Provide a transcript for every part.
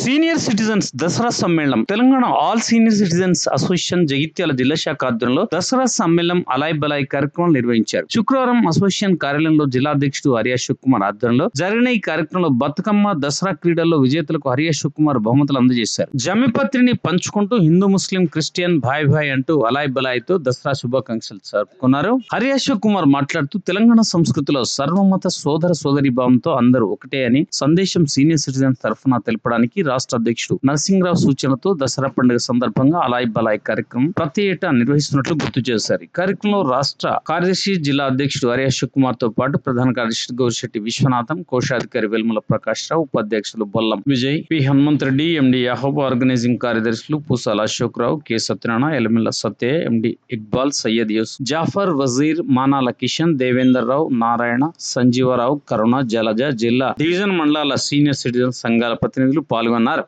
Senior citizens Dasara సమ్మేళనం. Telangana all senior citizens association Jagtial జిల్లా శాఖ ఆధ్వర్యంలో దసరా సమ్మేళనం అలాయ్ బలాయ్ కార్యక్రమం నిర్వహించారు. శుక్రవారం అసోసియేషన్ కార్యాలయంలో జిల్లా అధ్యక్షుడు హరి కుమార్ ఆధ్వర్యంలో జరిగిన ఈ కార్యక్రమంలో బతుకమ్మ దసరా క్రీడల్లో విజేతలకు హరి కుమార్ బహుమతులు అందజేశారు. జమ్మిపత్రిని పంచుకుంటూ హిందూ ముస్లిం క్రిస్టియన్ భాయ్ భాయ్ అంటూ అలాయ్ బలాయ్తో దసరా శుభాకాంక్షలు జరుపుకున్నారు. హరి కుమార్ మాట్లాడుతూ తెలంగాణ సంస్కృతిలో సర్వమత సోదర సోదరి భావంతో అందరూ ఒకటే అని సందేశం సీనియర్ సిటిజన్స్ తరఫున తెలపడానికి రాష్ట్ర అధ్యక్షుడు నరసింహరావు సూచనలతో దసరా పండుగ సందర్భంగా అలాయ్ బలాయ్ కార్యక్రమం ప్రతి ఏటా నిర్వహిస్తున్నట్లు గుర్తు చేశారు. కార్యక్రమంలో రాష్ట్ర కార్యదర్శి జిల్లా అధ్యక్షుడు హరి అశోక్ కుమార్తో పాటు ప్రధాన కార్యదర్శి గౌరిశెట్టి విశ్వనాథం కోశాధికారి వెల్ముల ప్రకాష్ రావు ఉపాధ్యక్షులు Bollam Vijay P Hanumanth Reddy MD Yahab organizing కార్యదర్శులు పూసాల అశోక్ రావు కె సత్యనారాయణ ఎలమిల్ల సత్య ఎండి ఇక్బాల్ సయ్యద్ యూస్ జాఫర్ వజీర్ మానాల కిషన్ దేవేందర్ రావు నారాయణ సంజీవరావు కరుణ జలజ జిల్లా డివిజన్ మండలాల సీనియర్ సిటిజన్ సంఘాల ప్రతినిధులు పాల్గొన్నారు. ఇద్దరు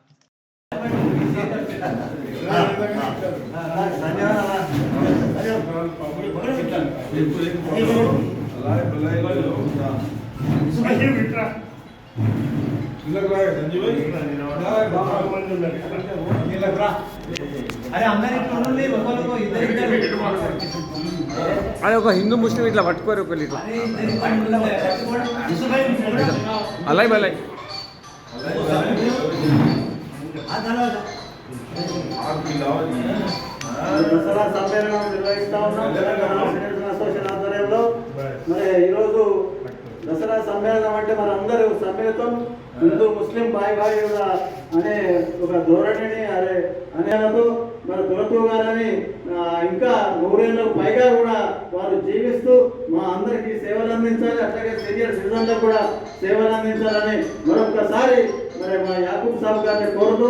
అది ఒక హిందూ ముస్లిం ఇట్లా పట్టుకోరు ఒకళ్ళు ఇట్లా అరే ఇద్దరు దసరా సమ్మేళనం నిర్వహిస్తా ఉన్నాం తెలంగాణ అసోసియేషన్ ఆధ్వర్యంలో మరి ఈరోజు దసరా సమ్మేళనం అంటే మన అందరూ సమ్మిళితం హిందూ ముస్లిం బాయ్ బాయ్ అనే ఒక ధోరణిని అరే అనేందుకు మన దొరతూ గారని ఇంకా నూరేళ్ళకు పైగా కూడా వారు జీవిస్తూ మా అందరికీ అందించాలి. అట్లాగే సీనియర్ సిటిజన్లకు కూడా సేవలు అందించాలని మరొకసారి మరి మా యాకూబ్ సాబ్ గారిని కోరుతూ